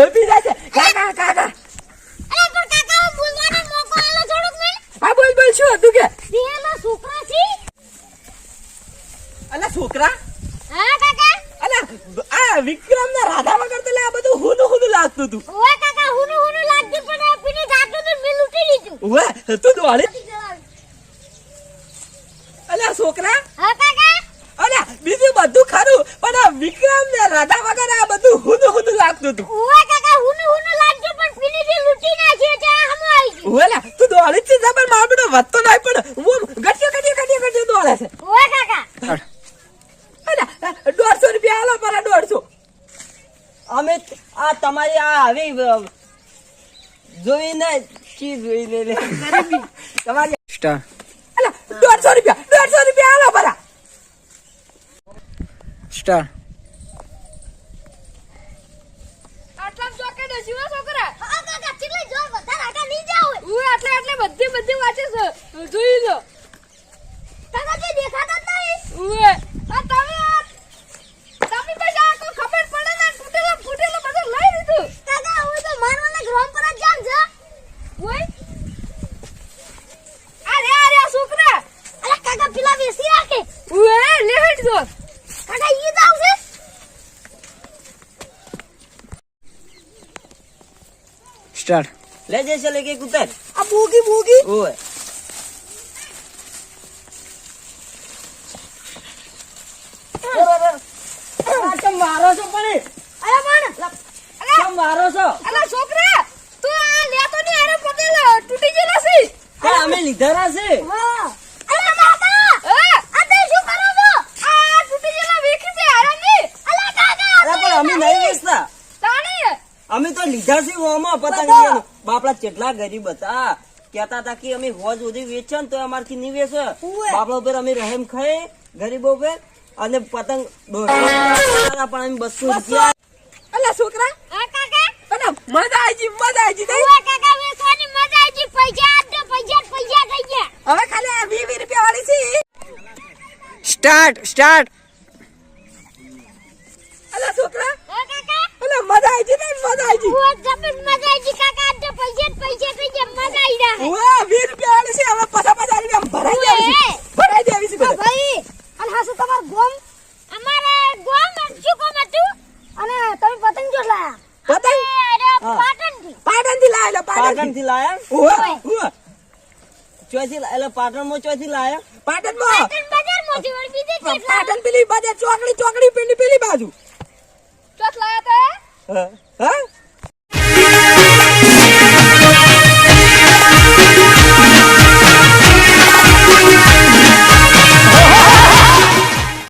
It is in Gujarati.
લોપી જાય કાકા કાકા અરે પણ કાકા હું બોલવાનો મોકો આલો થોડુંક મે હા બોલ બોલ શું હતું કે? દેહનો છોકરા છે? અલા છોકરા? હા કાકા? અલા આ વિક્રમ ના રાધા વગર તો લે આ બધું હુનું હુનું લાગતું તું ઓય કાકા હુનું હુનું લાગતું પણ આ પીને જાતું તો મેં લૂટી લીધું. ઓય તું દોડે અલા છોકરા? હા કાકા? અલા બીજું બધું ખરું પણ આ વિક્રમ ને રાધા વગર આ બધું હુનું હુનું લાગતું હતું. વધતો નહીં પણ ઓમ ગટિયો ગટિયો ગટિયો ગટિયો દોડે છે. ઓ કાકા. અલા દોઢસો રૂપિયા આલો પર દોઢસો. અમે આ તમારી આ આવી જોઈને ચીજ જોઈને લે તમારી સ્ટાર અલા દોઢસો રૂપિયા દોઢસો રૂપિયા આલો પર સ્ટાર આટલા ચોકે દસીવા છોકરા હા કાકા ચીલે જો વધારે આગળ નહીં જાવ હું આટલે આટલે બધી બધી વાંચે છે. જોઈ લો. તને જે દેખાતા જ નહીં? ઉવે. આ તમે આ તમે પછી આ કોઈ ખબર પડે ને? ફૂટેલો ફૂટેલો બધું લઈ લીધું. કાકા હું તો મારવાને ગ્રામ પર જ જામ છે ઓય અરે અરે છોકરા. અરે કાકા પેલા વેસી રાખે. ઉવે લે હટ જો. કાકા ઈ જાવ છે. સ્ટાર્ટ. લે જશે લે કે કુતર. મારો છો પણ અરે મારો છો? અલા છોકરા તું આ લેતો ની આરે પટેલ તૂટી ગયેલો છે. અમે લીધા છે? હા. અરે કાકા આ તે શું કરો છો? આ તૂટી ગયેલા વેખી છે આરે ની અરે કાકા અરે પણ અમે અમે તો લીધા છે ઓમાં પતંગ બાપડા કેટલા ગરીબ હતા કેતા હતા કે અમે હોજ સુધી વેચે ને તો અમારથી નહીં વેચે. બાપડા ઉપર અમે રહેમ ખાય ગરીબો ઉપર. અને પતંગ પણ અમે બસો રૂપિયા. અલા છોકરા. હા કાકા. અલા મજા આવી મજા આવી જી નહીં? ઓય કાકા વેચવાની મજા આવી ગઈ. પૈસા આપજો પૈસા જ પૈસા થઈ ગયા. હવે ખાલી વીસ વીસ રૂપિયા વાળી છે. Start start. અલા છોકરા. અલા મજા આવી જી નહીં મજા આવી કાકા આપજો પૈસા પૈસા થઈ ગયા. મજા આવી રહ્યા ઓવા વીસ રૂપિયા વાળી છે. હવે પચાસ પચાસ રૂપિયા ભરાઈ દેવી છે. ભરાઈ દેવી છે. ભાઈ. અને હાસુ તમાર ગોમ? અમારે ગોમ શું કોમ હતું? અને તમે પતંગ જો લાયા. પતંગ? અરે. પાટણથી પાટણથી લાયેલો પાટણ પાટણથી લાયા ઓવા ચોથી એટલે પાટણમાં ચોથી લાયા? પાટણમાં બજારમાં થી બીજે પાટણ પેલી બાજુ ચોકડી ચોકડી પેલી પેલી બાજુ. ચોથ લાયા તા. હા.